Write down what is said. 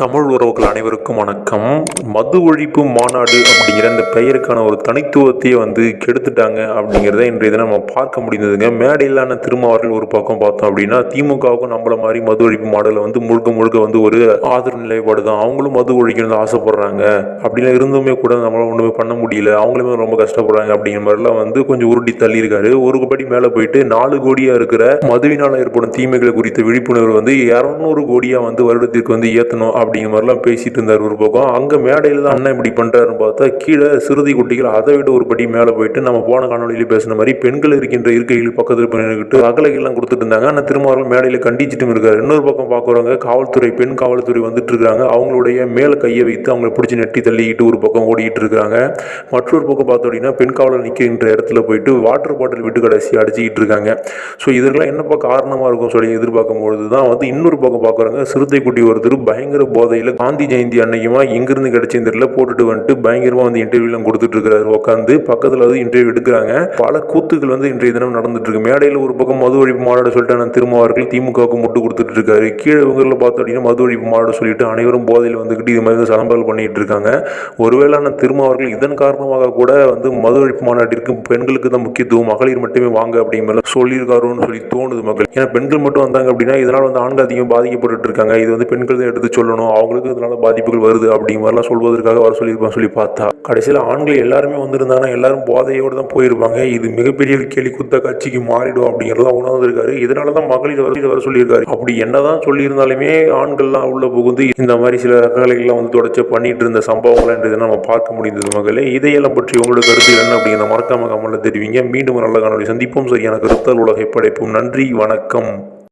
தமிழ் உறவுகள் அனைவருக்கும் வணக்கம். மது ஒழிப்பு மாநாடு அப்படிங்கிற இந்த பெயருக்கான ஒரு தனித்துவத்தையே வந்து கெடுத்துட்டாங்க அப்படிங்கிறத இன்றைய தினம் நம்ம பார்க்க முடிந்ததுங்க. மேடையிலான திருமாவர்கள் ஒரு பக்கம் பார்த்தோம் அப்படின்னா திமுகவுக்கும் நம்மள மாதிரி மது ஒழிப்பு மாடலில் வந்து முழுக்க முழுக்க வந்து ஒரு ஆதரவு நிலைப்பாடு தான். அவங்களும் மது ஒழிக்கணும்னு ஆசைப்படுறாங்க. அப்படிலாம் இருந்துமே கூட நம்மளால் ஒன்றுமே பண்ண முடியல. அவங்களுமே ரொம்ப கஷ்டப்படுறாங்க அப்படிங்கிற மாதிரிலாம் வந்து கொஞ்சம் உருட்டி தள்ளியிருக்காரு. ஒரு படி மேலே போயிட்டு நாலு கோடியாக இருக்கிற மதுவினால் ஏற்படும் தீமைகள் குறித்த விழிப்புணர்வு வந்து இரநூறு கோடியாக வந்து வருடத்திற்கு வந்து ஏற்றணும் அப்படிங்கிற மாதிரிலாம் பேசிகிட்டு இருந்தார் ஒரு பக்கம். அங்கே மேடையில் தான் அண்ணன் இப்படி பண்ணுறாருன்னு பார்த்தா கீழே சிறுதை குட்டிகள் அதை விட ஒரு படி மேலே போயிட்டு நம்ம போன காணொலியில் பேசின மாதிரி பெண்கள் இருக்கின்ற இருக்கைகள் பக்கத்தில் பண்ணிக்கிட்டு அகலைகள்லாம் கொடுத்துட்டு இருந்தாங்க. ஆனால் திருமாவர்கள் மேடையில் கண்டிச்சிட்டும் இருக்காரு. இன்னொரு பக்கம் பார்க்குறவங்க காவல்துறை பெண் காவல்துறை வந்துட்டு இருக்காங்க. அவங்களுடைய மேலே கையை வைத்து அவங்களை பிடிச்சி நெட்டி தள்ளிக்கிட்டு ஒரு பக்கம் ஓடிக்கிட்டு இருக்காங்க. மற்றொரு பக்கம் பார்த்தோம் அப்படின்னா பெண் காவலர் நிற்கின்ற இடத்துல போயிட்டு வாட்டர் பாட்டில் விட்டு கடைசி அடிச்சுக்கிட்டு இருக்காங்க. ஸோ இதெல்லாம் என்னப்பா காரணமாக இருக்கும் சொல்லி எதிர்பார்க்கும் பொழுது தான் வந்து இன்னொரு பக்கம் பார்க்குறாங்க சிறுத்தை குட்டி ஒருத்தர் பயங்கர போதையில் காந்தி ஜெயந்தி அன்னையுமா எங்கிருந்து கிடைச்சது தெரியல. போட்டுட்டு வந்துட்டு பயங்கரமாக வந்து இன்டர்வியூலாம் கொடுத்துட்டு இருக்கிறாரு உட்காந்து பக்கத்தில் வந்து இன்டர்வியூ எடுக்கிறாங்க. பல கூத்துக்கள் வந்து இன்றைய தினம் நடந்துட்டு இருக்கு மேடையில் ஒரு பக்கம் மது ஒழிப்பு மாநாடு சொல்லிட்டு நான் திருமாவர்கள் திமுகவுக்கு முட்டு கொடுத்துட்டு இருக்காரு கீழே இவங்களில் பார்த்தோம் அப்படின்னா மது ஒழிப்பு மாநாடு சொல்லிட்டு அனைவரும் போதையில் வந்துக்கிட்டு இது மாதிரி சலம்பல் பண்ணிட்டு இருக்காங்க ஒருவேளை நான் திருமாவர்கள் இதன் காரணமாக கூட வந்து மது ஒழிப்பு மாநாட்டிற்கு பெண்களுக்கு தான் முக்கியத்துவம் மகளிர் மட்டுமே வாங்க அப்படிங்கிற சொல்லியிருக்காரோன்னு சொல்லி தோணுது மக்கள். ஏன்னா பெண்கள் மட்டும் வந்தாங்க அப்படின்னா இதனால் வந்து ஆண்கள் அதிகம் பாதிக்கப்பட்டு இருக்காங்க இது வந்து பெண்கள் தான் எடுத்து சொல்லணும். அவங்களுக்கு இதனால பாதிப்புகள் வருது அப்படிங்கிற மாதிரிலாம் சொல்வதற்காக வர சொல்லியிருப்பாங்க சொல்லி பார்த்தா. கடைசியில் ஆண்கள் எல்லாருமே வந்திருந்தாங்கன்னா எல்லாரும் போதையோடு தான் போயிருப்பாங்க. இது மிகப்பெரிய கேலி குத்த கட்சிக்கு மாறிடும் அப்படிங்கிறதெல்லாம் உணர்ந்திருக்காரு. இதனால தான் மகளிர் வர வர சொல்லியிருக்காரு. அப்படி என்னதான் சொல்லியிருந்தாலுமே ஆண்கள்லாம் உள்ள புகுந்து இந்த மாதிரி சில ரகலைகள்லாம் வந்து தொடர்ச்சி பண்ணிட்டு இருந்த சம்பவங்கள் என்றதை நம்ம பார்க்க முடிந்தது மகளே. இதையெல்லாம் பற்றி உங்களோட கருத்து என்ன அப்படிங்கிற மறக்காம கமலில் தெரிவிங்க. மீண்டும் ஒரு நல்ல காணொலி சந்திப்போம். சரியான கருத்தால் உலகை படைப்போம். நன்றி வணக்கம்.